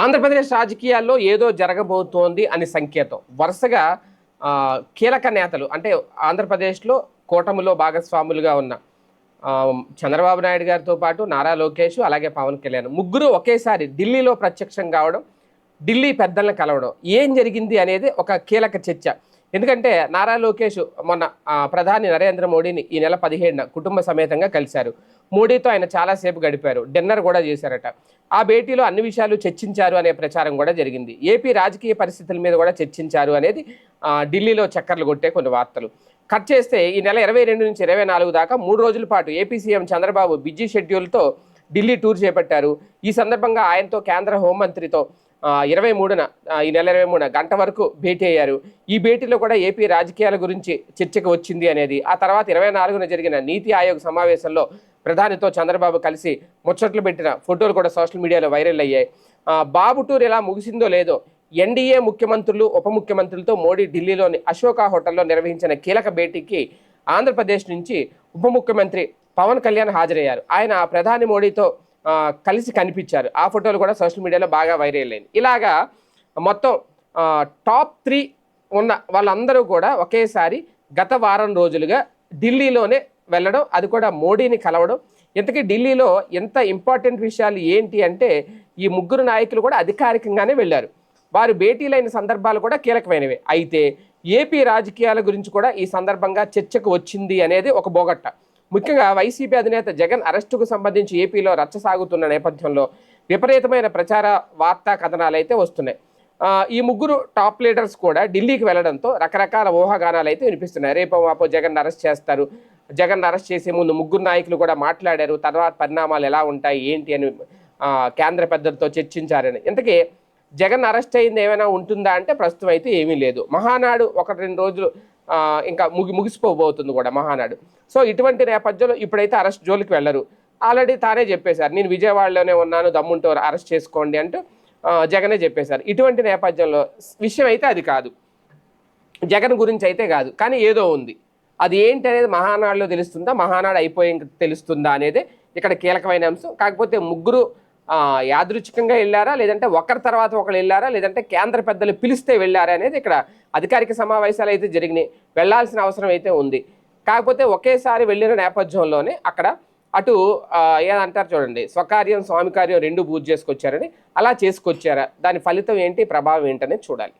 ఆంధ్రప్రదేశ్ రాజకీయాల్లో ఏదో జరగబోతోంది అని సంకేతం. వరుసగా కీలక నేతలు అంటే ఆంధ్రప్రదేశ్లో కూటమిలో భాగస్వాములుగా ఉన్న చంద్రబాబు నాయుడు గారితో పాటు నారా లోకేష్ అలాగే పవన్ కళ్యాణ్ ముగ్గురు ఒకేసారి ఢిల్లీలో ప్రత్యక్షం కావడం ఢిల్లీ పెద్దలను కలవడం ఏం జరిగింది అనేది ఒక కీలక చర్చ. ఎందుకంటే నారా లోకేష్ మొన్న ప్రధాని నరేంద్ర మోడీని ఈ నెల పదిహేడున కుటుంబ సమేతంగా కలిశారు. మోడీతో ఆయన చాలాసేపు గడిపారు. డిన్నర్ కూడా చేశారట. ఆ భేటీలో అన్ని విషయాలు చర్చించారు అనే ప్రచారం కూడా జరిగింది. ఏపీ రాజకీయ పరిస్థితుల మీద కూడా చర్చించారు అనేది ఢిల్లీలో చక్కర్లు కొట్టే కొన్ని వార్తలు. కట్ చేస్తే ఈ నెల ఇరవై రెండు నుంచి ఇరవై నాలుగు దాకా మూడు రోజుల పాటు ఏపీ సీఎం చంద్రబాబు బిజీ షెడ్యూల్తో ఢిల్లీ టూర్ చేపట్టారు. ఈ సందర్భంగా ఆయనతో కేంద్ర హోంమంత్రితో ఇరవై మూడున ఈ నెల ఇరవై మూడున గంట వరకు భేటీ అయ్యారు. ఈ భేటీలో కూడా ఏపీ రాజకీయాల గురించి చర్చకు వచ్చింది అనేది ఆ తర్వాత ఇరవై నాలుగున జరిగిన నీతి ఆయోగ్ సమావేశంలో ప్రధానితో చంద్రబాబు కలిసి ముచ్చట్లు పెట్టిన ఫోటోలు కూడా సోషల్ మీడియాలో వైరల్ అయ్యాయి. బాబు టూర్ ఎలా ముగిసిందో లేదో ఎన్డీఏ ముఖ్యమంత్రులు ఉప ముఖ్యమంత్రులతో మోడీ ఢిల్లీలోని అశోక హోటల్లో నిర్వహించిన కీలక భేటీకి ఆంధ్రప్రదేశ్ నుంచి ఉప ముఖ్యమంత్రి పవన్ కళ్యాణ్ హాజరయ్యారు. ఆయన ప్రధాని మోడీతో కలిసి కనిపించారు. ఆ ఫోటోలు కూడా సోషల్ మీడియాలో బాగా వైరల్ అయింది ఇలాగా మొత్తం టాప్ త్రీ ఉన్న వాళ్ళందరూ కూడా ఒకేసారి గత వారం రోజులుగా ఢిల్లీలోనే వెళ్ళడం అది కూడా మోడీని కలవడం. ఇంతకీ ఢిల్లీలో ఎంత ఇంపార్టెంట్ విషయాలు ఏంటి అంటే ఈ ముగ్గురు నాయకులు కూడా అధికారికంగానే వెళ్ళారు. వారు భేటీలైన సందర్భాలు కూడా కీలకమైనవి. అయితే ఏపీ రాజకీయాల గురించి కూడా ఈ సందర్భంగా చర్చకు వచ్చింది అనేది ఒక బోగట్ట. ముఖ్యంగా వైసీపీ అధినేత జగన్ అరెస్టుకు సంబంధించి ఏపీలో రచ్చ సాగుతున్న నేపథ్యంలో విపరీతమైన ప్రచార వార్తా కథనాలు అయితే వస్తున్నాయి. ఈ ముగ్గురు టాప్ లీడర్స్ కూడా ఢిల్లీకి వెళ్ళడంతో రకరకాల ఊహాగానాలు అయితే వినిపిస్తున్నాయి. రేపు మాపో జగన్ అరెస్ట్ చేస్తారు. జగన్ అరెస్ట్ చేసే ముందు ముగ్గురు నాయకులు కూడా మాట్లాడారు. తర్వాత పరిణామాలు ఎలా ఉంటాయి? ఏంటి అని కేంద్ర పెద్దలతో చర్చించారని. ఇంతకీ జగన్ అరెస్ట్ అయింది ఏమైనా ఉంటుందా అంటే ప్రస్తుతం అయితే ఏమీ లేదు. మహానాడు ఒక రెండు రోజులు ఇంకా ముగి ముగిసిపోబోతుంది కూడా మహానాడు. సో ఇటువంటి నేపథ్యంలో ఇప్పుడైతే అరెస్ట్ జోలికి వెళ్ళరు. ఆల్రెడీ తానే చెప్పేశారు. నేను విజయవాడలోనే ఉన్నాను దమ్ముంటూ అరెస్ట్ చేసుకోండి అంటూ జగనే చెప్పేశారు. ఇటువంటి నేపథ్యంలో విషయం అయితే అది కాదు. జగన్ గురించి అయితే కాదు. కానీ ఏదో ఉంది. అది ఏంటి అనేది మహానాడులో తెలుస్తుందా? మహానాడు అయిపోయి తెలుస్తుందా అనేది ఇక్కడ కీలకమైన అంశం. కాకపోతే ముగ్గురు యాదృచ్ఛికంగా వెళ్ళారా? లేదంటే ఒకరి తర్వాత ఒకరు వెళ్ళారా? లేదంటే కేంద్ర పెద్దలు పిలిస్తే వెళ్ళారా అనేది ఇక్కడ అధికారిక సమావేశాలు అయితే జరిగినాయి. వెళ్ళాల్సిన అవసరం అయితే ఉంది. కాకపోతే ఒకేసారి వెళ్ళిన నేపథ్యంలోనే అక్కడ అటు ఏదంటారు చూడండి స్వకార్యం స్వామి కార్యం రెండు పూజ చేసుకొచ్చారని అలా చేసుకొచ్చారా? దాని ఫలితం ఏంటి? ప్రభావం ఏంటనేది చూడాలి.